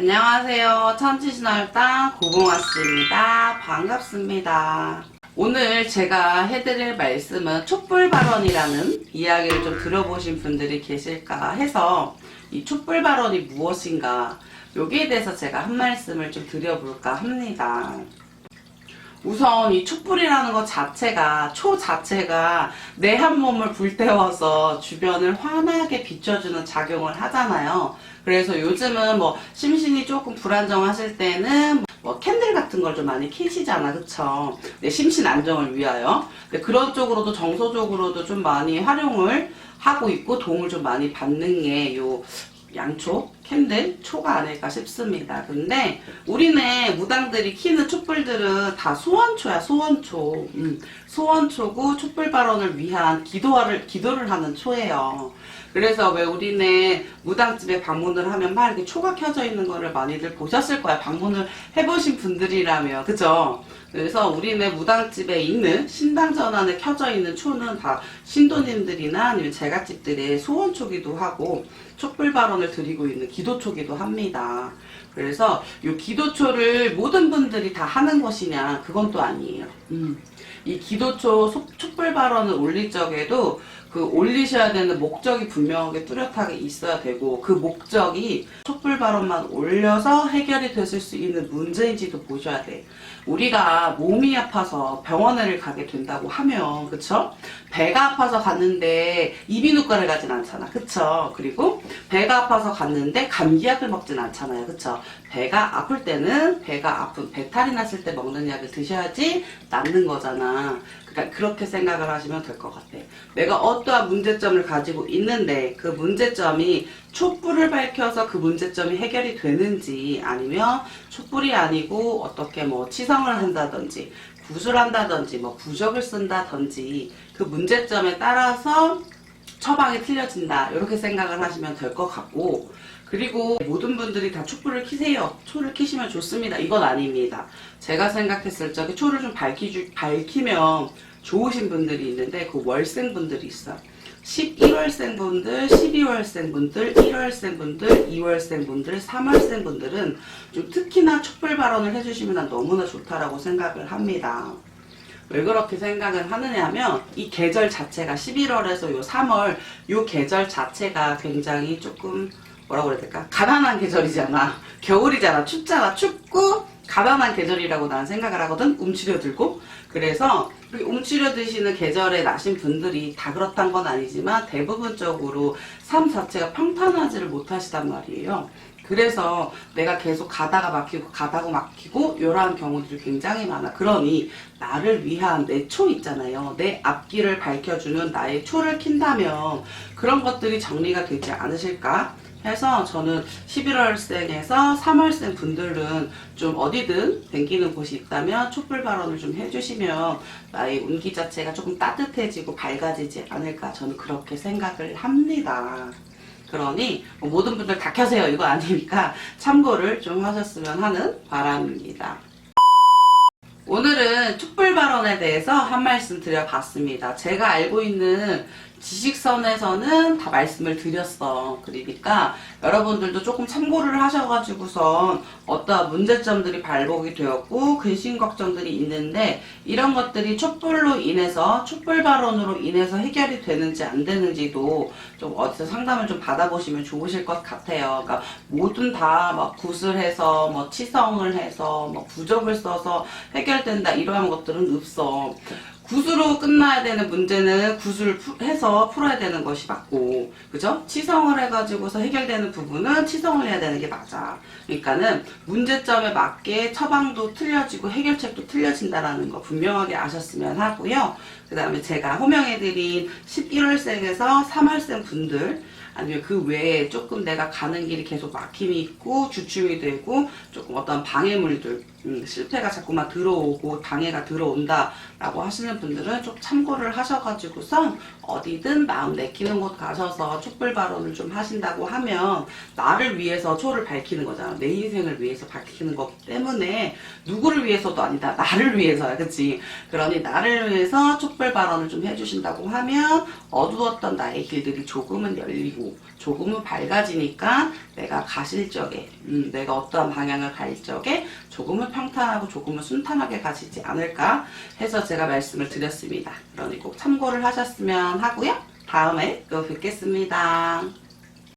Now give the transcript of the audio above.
안녕하세요. 천지신월당 고봉아씨입니다. 반갑습니다. 오늘 제가 해드릴 말씀은 촛불 발언이라는 이야기를 좀 들어보신 분들이 계실까 해서 이 촛불 발언이 무엇인가 여기에 대해서 제가 한 말씀을 좀 드려볼까 합니다. 우선 이 촛불이라는 것 자체가 초 자체가 내 한 몸을 불태워서 주변을 환하게 비춰주는 작용을 하잖아요. 그래서 요즘은 뭐 심신이 조금 불안정하실 때는 뭐 캔들 같은 걸 좀 많이 켜시잖아, 그쵸? 내 심신 안정을 위하여. 근데 그런 쪽으로도 정서적으로도 좀 많이 활용을 하고 있고 도움을 좀 많이 받는 게 요 양초, 캔들, 초가 아닐까 싶습니다. 근데 우리네 무당들이 키는 촛불들은 다 소원초야, 소원초. 음, 소원초고 촛불 발언을 위한 기도를, 기도를 하는 초예요. 그래서 왜 우리네 무당집에 방문을 하면 막 이렇게 초가 켜져 있는 거를 많이들 보셨을 거야. 방문을 해보신 분들이라면. 그죠? 그래서 우리네 무당집에 있는 신당 전환에 켜져 있는 초는 다 신도님들이나 아니면 제갓집들의 소원초기도 하고 촛불 발언을 드리고 있는 기 도초기도 합니다. 그래서 이 기도초를 모든 분들이 다 하는 것이냐 그건 또 아니에요. 음. 이 기도초 소- 촛불 발언을 올릴 적에도 그 올리셔야 되는 목적이 분명하게 뚜렷하게 있어야 되고 그 목적이 촛불 발언만 올려서 해결이 됐을 수 있는 문제인지도 보셔야 돼. 우리가 몸이 아파서 병원을 가게 된다고 하면 그쵸? 배가 아파서 갔는데 이비인후과를 가진 않잖아 그쵸? 그리고 배가 아파서 갔는데 감기약을 먹진 않잖아요 그쵸? 배가 아플 때는 배가 아픈 배탈이 났을 때 먹는 약을 드셔야지 낫는 거잖아 그러니까 그렇게 생각을 하시면 될 것 같아 내가 어떠한 문제점을 가지고 있는데 그 문제점이 촛불을 밝혀서 그 문제점이 해결이 되는지 아니면 촛불이 아니고 어떻게 뭐 치성을 한다든지 구술한다든지 뭐 부적을 쓴다든지 그 문제점에 따라서 처방이 틀려진다. 이렇게 생각을 하시면 될 것 같고 그리고 모든 분들이 다 촛불을 켜세요. 초를 켜시면 좋습니다. 이건 아닙니다. 제가 생각했을 적에 초를 좀 밝히, 밝히면 좋으신 분들이 있는데 그 월생 분들이 있어 11월생 분들, 12월생 분들, 1월생 분들, 2월생 분들, 3월생 분들은 좀 특히나 촛불 발언을 해주시면 난 너무나 좋다라고 생각을 합니다. 왜 그렇게 생각을 하느냐 하면 이 계절 자체가 11월에서 요 3월 요 계절 자체가 굉장히 조금 뭐라고 그래야 될까? 가난한 계절이잖아. 겨울이잖아. 춥잖아. 춥고 가난한 계절이라고 나는 생각을 하거든. 움츠려들고. 그래서 이 움츠려 드시는 계절에 나신 분들이 다 그렇단 건 아니지만 대부분적으로 삶 자체가 평탄하지를 못하시단 말이에요. 그래서 내가 계속 가다가 막히고 가다가 막히고 이러한 경우들이 굉장히 많아. 그러니 나를 위한 내 초 있잖아요. 내 앞길을 밝혀주는 나의 초를 킨다면 그런 것들이 정리가 되지 않으실까? 해서 저는 11월생에서 3월생 분들은 좀 어디든 댕기는 곳이 있다면 촛불 발언을 좀 해주시면 나의 운기 자체가 조금 따뜻해지고 밝아지지 않을까 저는 그렇게 생각을 합니다. 그러니 뭐 모든 분들 다 켜세요 이거 아니니까 참고를 좀 하셨으면 하는 바람입니다. 오늘은 촛불 발언에 대해서 한 말씀 드려봤습니다. 제가 알고 있는 지식선에서는 다 말씀을 드렸어. 그러니까 여러분들도 조금 참고를 하셔가지고선 어떠한 문제점들이 발복이 되었고 근심 걱정들이 있는데 이런 것들이 촛불로 인해서 촛불 발언으로 인해서 해결이 되는지 안 되는지도 좀 어디서 상담을 좀 받아보시면 좋으실 것 같아요. 그러니까 모든 다막 구슬해서 뭐 치성을 해서 뭐 부적을 써서 해결된다 이러한 것들은 없어. 구수로 끝나야 되는 문제는 푸- 해서 풀어야 되는 것이 맞고, 그죠? 치성을 해가지고서 해결되는 부분은 치성을 해야 되는 게 맞아. 그러니까는 문제점에 맞게 처방도 틀려지고 해결책도 틀려진다라는 거 분명하게 아셨으면 하고요. 그 다음에 제가 호명해드린 11월생에서 3월생 분들, 아니면 그 외에 조금 내가 가는 길이 계속 막힘이 있고 주춤이 되고 조금 어떤 방해물들 음, 실패가 자꾸만 들어오고 방해가 들어온다라고 하시는 분들은 좀 참고를 하셔가지고서 어디든 마음 내키는 곳 가셔서 촛불 발언을 좀 하신다고 하면 나를 위해서 초를 밝히는 거잖아. 내 인생을 위해서 밝히는 거기 때문에 누구를 위해서도 아니다. 나를 위해서야. 그치? 그러니 나를 위해서 촛불 발언을 좀 해주신다고 하면 어두웠던 나의 길들이 조금은 열리고 조금은 밝아지니까 내가 가실 적에 음, 내가 어떠한 방향을 갈 적에 평탄하고 조금은 순탄하게 가시지 않을까 해서 제가 말씀을 드렸습니다. 그러니 꼭 참고를 하셨으면 하고요. 다음에 또 뵙겠습니다.